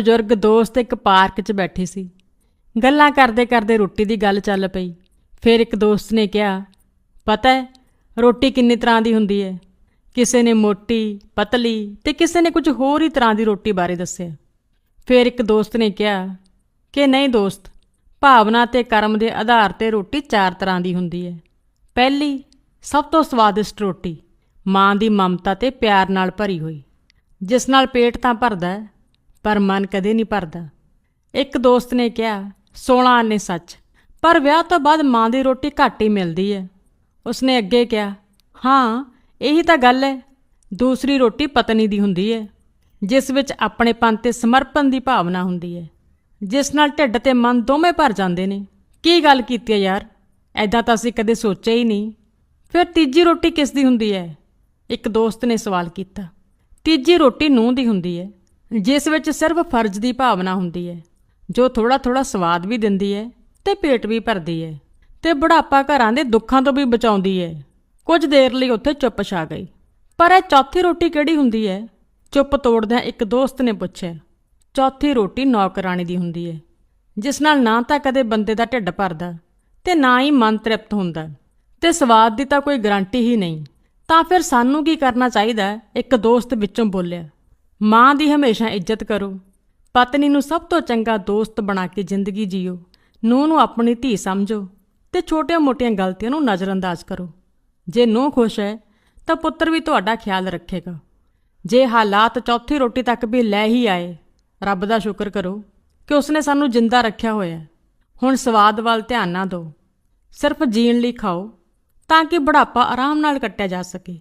ਬਜ਼ੁਰਗ ਦੋਸਤ ਇੱਕ ਪਾਰਕ 'ਚ ਬੈਠੇ ਸੀ। ਗੱਲਾਂ ਕਰਦੇ ਕਰਦੇ ਰੋਟੀ ਦੀ ਗੱਲ ਚੱਲ ਪਈ। ਫਿਰ ਇੱਕ ਦੋਸਤ ਨੇ ਕਿਹਾ, ਪਤਾ ਹੈ, ਰੋਟੀ ਕਿੰਨੀ ਤਰ੍ਹਾਂ ਦੀ ਹੁੰਦੀ ਹੈ? ਕਿਸੇ ਨੇ ਮੋਟੀ, ਪਤਲੀ ਤੇ ਕਿਸੇ ਨੇ ਕੁਝ ਹੋਰ ਹੀ ਤਰ੍ਹਾਂ ਦੀ ਰੋਟੀ ਬਾਰੇ ਦੱਸਿਆ। ਫਿਰ ਇੱਕ ਦੋਸਤ ਨੇ ਕਿਹਾ, ਕਿ ਨਹੀਂ ਦੋਸਤ, ਭਾਵਨਾ ਤੇ ਕਰਮ ਦੇ ਆਧਾਰ ਤੇ ਰੋਟੀ ਚਾਰ ਤਰ੍ਹਾਂ ਦੀ ਹੁੰਦੀ ਹੈ। ਪਹਿਲੀ, ਸਭ ਤੋਂ ਸਵਾਦਿਸ਼ਟ ਰੋਟੀ, ਮਾਂ ਦੀ ਮਮਤਾ ਤੇ ਪਿਆਰ ਨਾਲ ਭਰੀ ਹੋਈ, ਜਿਸ ਨਾਲ ਪੇਟ ਤਾਂ ਭਰਦਾ ਪਰ ਮਨ ਕਦੇ ਨਹੀਂ ਭਰਦਾ। ਇੱਕ ਦੋਸਤ ਨੇ ਕਿਹਾ 16 ਆਨੇ ਸੱਚ। ਪਰ ਵਿਆਹ ਤੋਂ ਬਾਅਦ ਮਾਂ ਦੀ ਰੋਟੀ ਘੱਟ ਹੀ ਮਿਲਦੀ ਹੈ। ਉਸਨੇ ਅੱਗੇ ਕਿਹਾ, ਹਾਂ, ਇਹੀ ਤਾਂ ਗੱਲ ਹੈ। ਦੂਸਰੀ ਰੋਟੀ ਪਤਨੀ ਦੀ ਹੁੰਦੀ ਹੈ, ਜਿਸ ਵਿੱਚ ਆਪਣੇਪਨ ਤੇ ਸਮਰਪਣ ਦੀ ਭਾਵਨਾ ਹੁੰਦੀ ਹੈ। ਜਿਸ ਨਾਲ ਢਿੱਡ ਤੇ ਮਨ ਦੋਵੇਂ ਭਰ ਜਾਂਦੇ ਨੇ। ਕੀ ਗੱਲ ਕੀਤੀ ਹੈ ਯਾਰ? ਐਦਾਂ ਤਾਂ ਅਸੀਂ ਕਦੇ ਸੋਚਿਆ ਹੀ ਨਹੀਂ। ਫਿਰ ਤੀਜੀ ਰੋਟੀ ਕਿਸ ਦੀ ਹੁੰਦੀ ਹੈ? ਇੱਕ ਦੋਸਤ ਨੇ ਸਵਾਲ ਕੀਤਾ, ਤੀਜੀ ਰੋਟੀ ਨੂੰਹ ਦੀ ਹੁੰਦੀ ਹੈ। ਜਿਸ ਵਿੱਚ ਸਿਰਫ ਫਰਜ਼ ਦੀ ਭਾਵਨਾ ਹੁੰਦੀ ਹੈ, ਜੋ ਥੋੜਾ ਥੋੜਾ ਸਵਾਦ ਵੀ ਦਿੰਦੀ ਹੈ ਤੇ ਪੇਟ ਵੀ ਭਰਦੀ ਹੈ ਤੇ ਬੁਢਾਪਾ ਘਰਾਂ ਦੇ ਦੁੱਖਾਂ ਤੋਂ ਵੀ ਬਚਾਉਂਦੀ ਹੈ। ਕੁਝ ਦੇਰ ਲਈ ਉੱਥੇ ਚੁੱਪ ਛਾ ਗਈ। ਪਰ ਇਹ ਚੌਥੀ ਰੋਟੀ ਕਿਹੜੀ ਹੁੰਦੀ ਹੈ? ਚੁੱਪ ਤੋੜਦਿਆਂ ਇੱਕ ਦੋਸਤ ਨੇ ਪੁੱਛਿਆ। ਚੌਥੀ ਰੋਟੀ ਨੌਕਰਾਣੀ ਦੀ ਹੁੰਦੀ ਹੈ, ਜਿਸ ਨਾਲ ਨਾ ਤਾਂ ਕਦੇ ਬੰਦੇ ਦਾ ਢਿੱਡ ਭਰਦਾ ਤੇ ਨਾ ਹੀ ਮਨ ਤ੍ਰਿਪਤ ਹੁੰਦਾ ਤੇ ਸਵਾਦ ਦੀ ਤਾਂ ਕੋਈ ਗਾਰੰਟੀ ਹੀ ਨਹੀਂ। ਤਾਂ ਫਿਰ ਸਾਨੂੰ ਕੀ ਕਰਨਾ ਚਾਹੀਦਾ? ਇੱਕ ਦੋਸਤ ਵਿੱਚੋਂ ਬੋਲਿਆ ਮਾਂ ਦੀ ਹਮੇਸ਼ਾ ਇੱਜ਼ਤ ਕਰੋ। ਪਤਨੀ ਨੂੰ ਸਭ ਤੋਂ ਚੰਗਾ ਦੋਸਤ ਬਣਾ ਕੇ ਜ਼ਿੰਦਗੀ ਜੀਓ। ਨੂੰਹ ਨੂੰ ਆਪਣੀ ਧੀ ਸਮਝੋ ਤੇ ਛੋਟੀਆਂ-ਮੋਟੀਆਂ ਗਲਤੀਆਂ ਨੂੰ ਨਜ਼ਰਅੰਦਾਜ਼ ਕਰੋ। ਜੇ ਨੂੰਹ ਖੁਸ਼ ਹੈ, ਤਾਂ ਪੁੱਤਰ ਵੀ ਤੁਹਾਡਾ ਖਿਆਲ ਰੱਖੇਗਾ। ਜੇ ਹਾਲਾਤ ਚੌਥੀ ਰੋਟੀ ਤੱਕ ਵੀ ਲੈ ਹੀ ਆਏ, ਰੱਬ ਦਾ ਸ਼ੁਕਰ ਕਰੋ ਕਿ ਉਸਨੇ ਸਾਨੂੰ ਜਿੰਦਾ ਰੱਖਿਆ ਹੋਇਆ ਹੈ। ਹੁਣ ਸਵਾਦ ਵੱਲ ਧਿਆਨ ਨਾ ਦਿਓ। ਸਿਰਫ ਜੀਣ ਲਈ ਖਾਓ, ਤਾਂ ਕਿ ਬੁਢਾਪਾ ਆਰਾਮ ਨਾਲ ਕੱਟਿਆ ਜਾ ਸਕੇ।